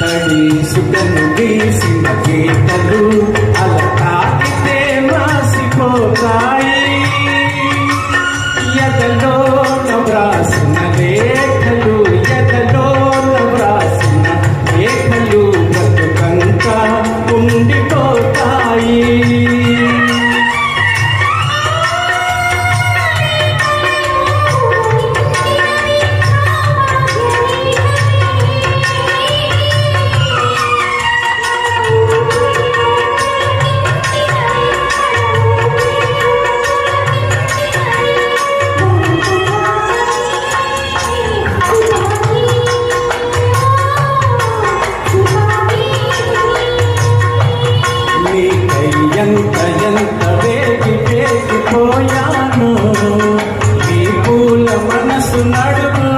కడి సుతను వేసిన గీతలు అలా తాకితే మాసిపోతాయి. ఎదలో నవ్రాసిన நடவு